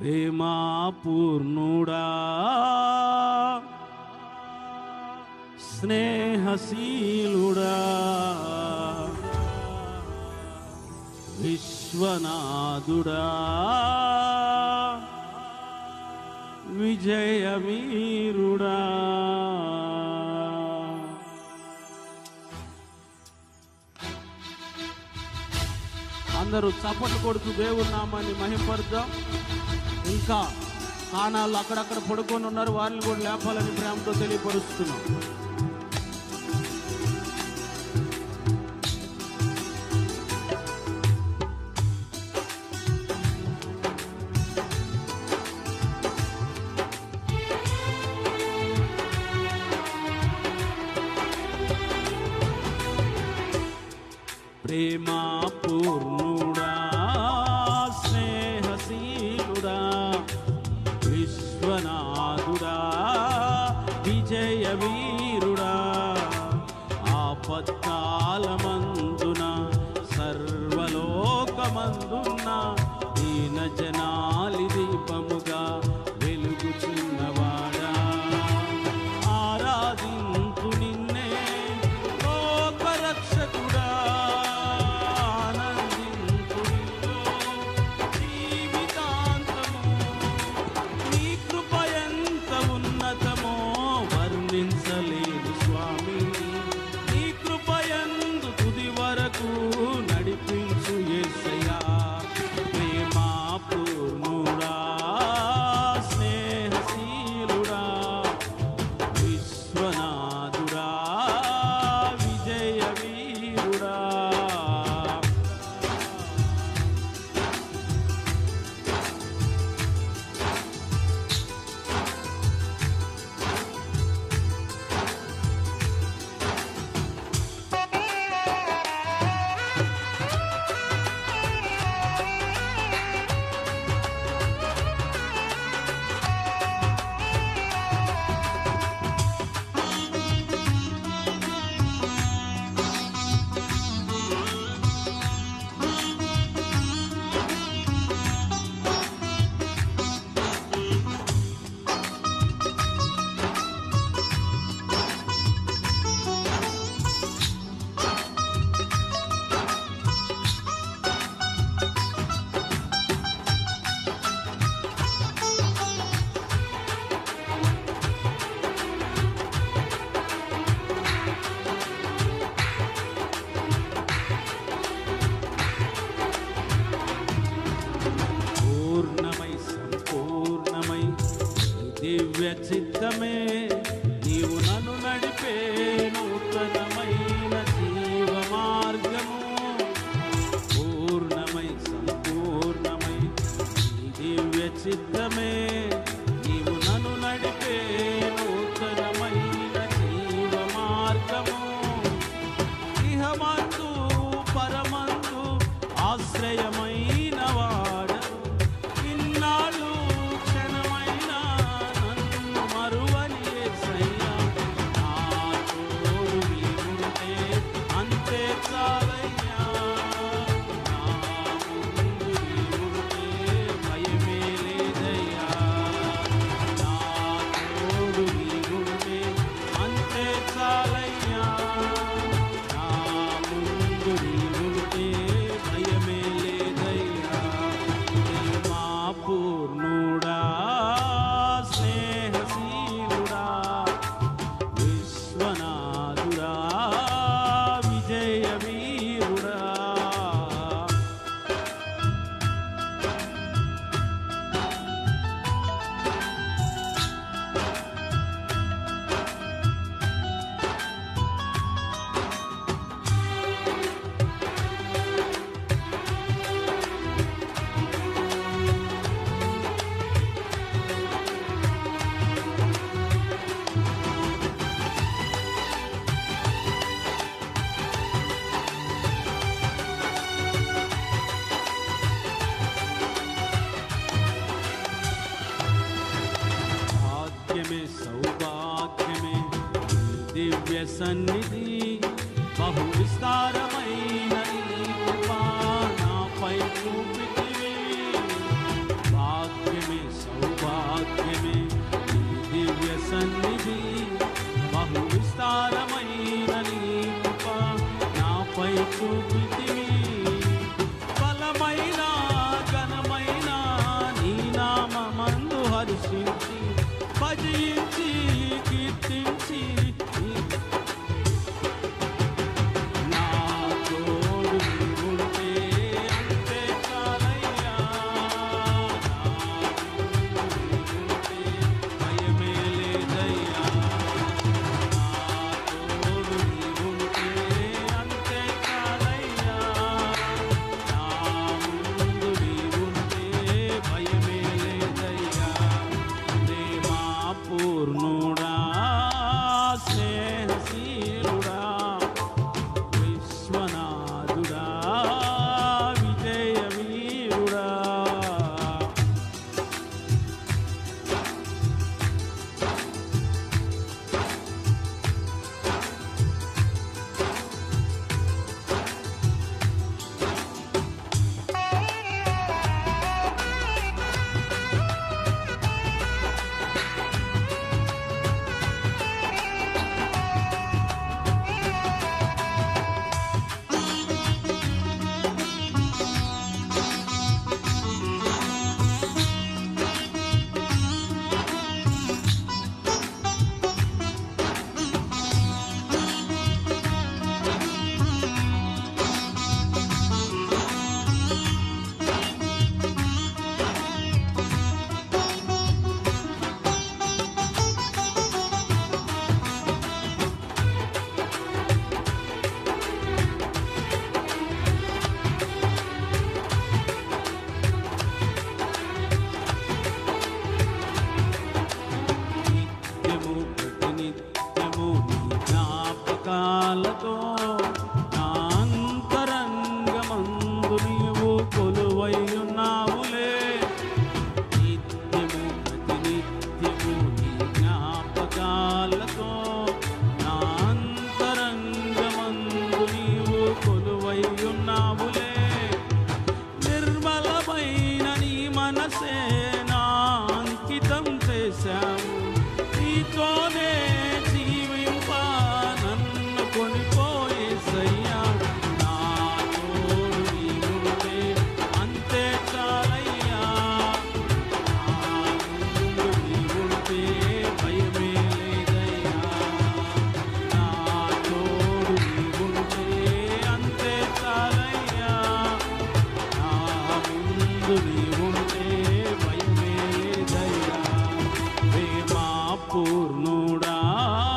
ప్రేమా పూర్ణుడా స్నేహశీలుడా విశ్వనాథుడా విజయవీరుడా. అందరూ చప్పట్లు కొడుతూ దేవుడు నామాన్ని మహింపరుద్దాం. ఇంకా అక్కడక్కడ పడుకొని ఉన్నారు వారిని కూడా లేపాలని ప్రేమతో తెలియపరుస్తున్నాం. Mary. దివ్య చిత్తమే నీవు నన్ను నడిపే నూతనమైన జీవ మార్గము పూర్ణమై సంపూర్ణమై దివ్య చిత్తమే सौभाग्य में दिव्य सन्निधि, बहु विस्तारमयी हरि कृपा पृथ्वी भाग्य में, सौभाग्य में दिव्य सन्निधि, बहु विस्तारमयी नली पा ना पैकू पृथ्वी बालकों